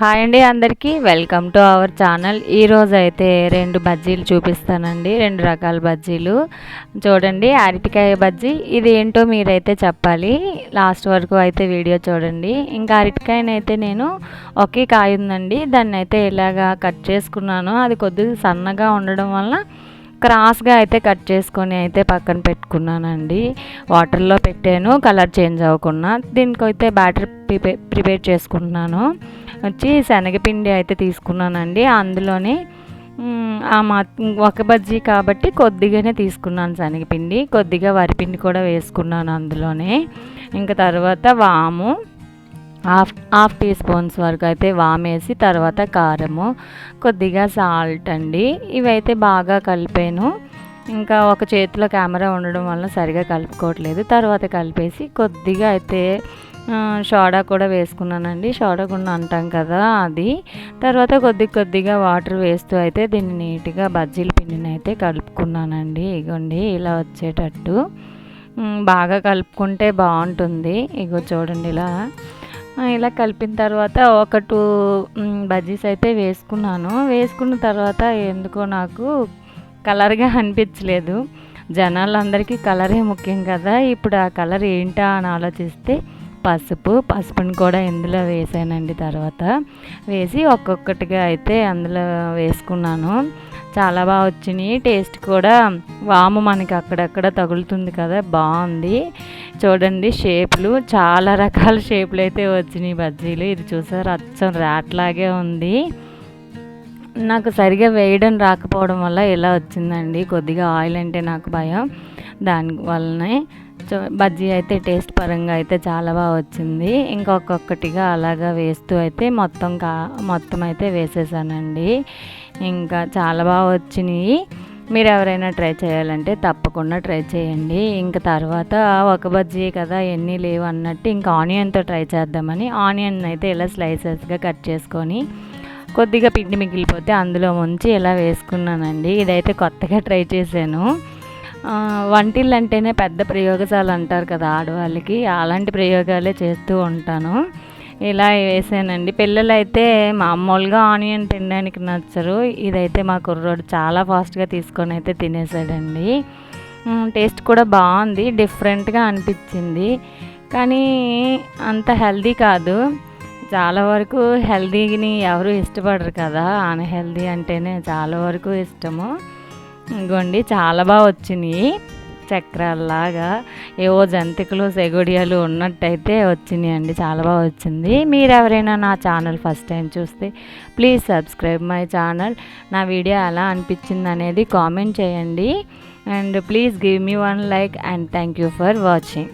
Hi అండి అందరికీ. Welcome to our channel ఈరోజు అయితే రెండు బజ్జీలు చూపిస్తానండి. రెండు రకాల బజ్జీలు. చూడండి అరటికాయ బజ్జీ. ఇది ఏంటో మీరైతే చెప్పాలి. లాస్ట్ వరకు అయితే వీడియో చూడండి. ఇంకా అరటికాయనైతే నేను ఒకే కాయ ఉందండి. దాన్ని అయితే ఇలాగా కట్ చేసుకున్నాను. అది కొద్దిగా సన్నగా ఉండడం వల్ల క్రాస్గా అయితే కట్ చేసుకొని అయితే పక్కన పెట్టుకున్నానండి. వాటర్లో పెట్టాను కలర్ చేంజ్ అవ్వకుండా. దీనికి అయితే బ్యాటర్ ప్రిపే ప్రిపేర్ చేసుకుంటున్నాను. వచ్చి శనగపిండి అయితే తీసుకున్నానండి. అందులోనే ఆ మా ఒక బజ్జీ కాబట్టి కొద్దిగానే తీసుకున్నాను శనగపిండి. కొద్దిగా వరిపిండి కూడా వేసుకున్నాను అందులోనే. ఇంకా తర్వాత వాము. హాఫ్ హాఫ్ టీ స్పూన్స్ వరకు అయితే వామేసి తర్వాత కారము కొద్దిగా సాల్ట్ అండి. ఇవైతే బాగా కలిపాను. ఇంకా ఒక చేతిలో కెమెరా ఉండడం వల్ల సరిగా కలుపుకోవట్లేదు. తర్వాత కలిపేసి కొద్దిగా అయితే సోడా కూడా వేసుకున్నానండి. సోడా గుండ అంటాం కదా అది. తర్వాత కొద్ది కొద్దిగా వాటర్ వేస్తూ అయితే దీన్ని నీట్గా బజ్జీల పిండిని అయితే కలుపుకున్నానండి. ఇగోండి ఇలా వచ్చేటట్టు. బాగా కలుపుకుంటే బాగుంటుంది. ఇగో చూడండి ఇలా. ఇలా కలిపిన తర్వాత ఒక టూ బజ్జీస్ అయితే వేసుకున్నాను. వేసుకున్న తర్వాత ఎందుకో నాకు కలర్గా అనిపించలేదు. జనాలందరికీ కలరే ముఖ్యం కదా. ఇప్పుడు ఆ కలర్ ఏంటా అని ఆలోచిస్తే పసుపు పసుపుని కూడా ఇందులో వేసానండి తర్వాత. వేసి ఒక్కొక్కటిగా అయితే అందులో వేసుకున్నాను. చాలా బాగా వచ్చినాయి. టేస్ట్ కూడా వాము మనకి అక్కడక్కడ తగులుతుంది కదా బాగుంది. చూడండి షేప్లు చాలా రకాల షేపులు అయితే వచ్చినాయి బజ్జీలు. ఇది చూసారు అచ్చం రాట్లాగే ఉంది. నాకు సరిగా వేయడం రాకపోవడం వల్ల ఇలా వచ్చిందండి? కొద్దిగా ఆయిల్ అంటే నాకు భయం. దాని వల్లనే బజ్జీ అయితే టేస్ట్ పరంగా అయితే చాలా బాగా వచ్చింది. ఇంకొకటిగా అలాగా వేస్తూ అయితే మొత్తం కా మొత్తం అయితే వేసేసానండి. ఇంకా చాలా బాగా వచ్చినాయి. మీరు ఎవరైనా ట్రై చేయాలంటే తప్పకుండా ట్రై చేయండి. ఇంకా తర్వాత ఒక బజ్జీ కదా ఎన్ని లేవు అన్నట్టు ఇంకా ఆనియన్తో ట్రై చేద్దామని ఆనియన్ అయితే ఇలా స్లైసెస్గా కట్ చేసుకొని కొద్దిగా పిండి మిగిలిపోతే అందులో ముంచి ఇలా వేసుకున్నానండి. ఇదైతే కొత్తగా ట్రై చేశాను. వంటిల్లు అంటేనే పెద్ద ప్రయోగశాలు అంటారు కదా ఆడవాళ్ళకి. అలాంటి ప్రయోగాలే చేస్తూ ఉంటాను. ఇలా వేసానండి. పిల్లలు అయితే మామూలుగా ఆనియన్ తినడానికి నచ్చరు. ఇదైతే మా కుర్రోడు చాలా ఫాస్ట్గా తీసుకొని అయితే తినేసాడండి. టేస్ట్ కూడా బాగుంది డిఫరెంట్గా అనిపించింది. కానీ అంత హెల్దీ కాదు. చాలా వరకు హెల్దీని ఎవరు ఇష్టపడరు కదా. అన్హెల్దీ అంటేనే చాలా వరకు ఇష్టము. ఇంకోండి చాలా బాగా వచ్చినాయి. చక్రాల్లాగా ఏవో జంతికలు సెగుడియాలు ఉన్నట్టయితే వచ్చినాయి అండి. చాలా బాగా వచ్చింది. మీరు ఎవరైనా నా ఛానల్ ఫస్ట్ టైం చూస్తే ప్లీజ్ సబ్స్క్రైబ్ మై ఛానల్. నా వీడియో ఎలా అనిపించింది అనేది కామెంట్ చేయండి. And please give me one like and thank you for watching.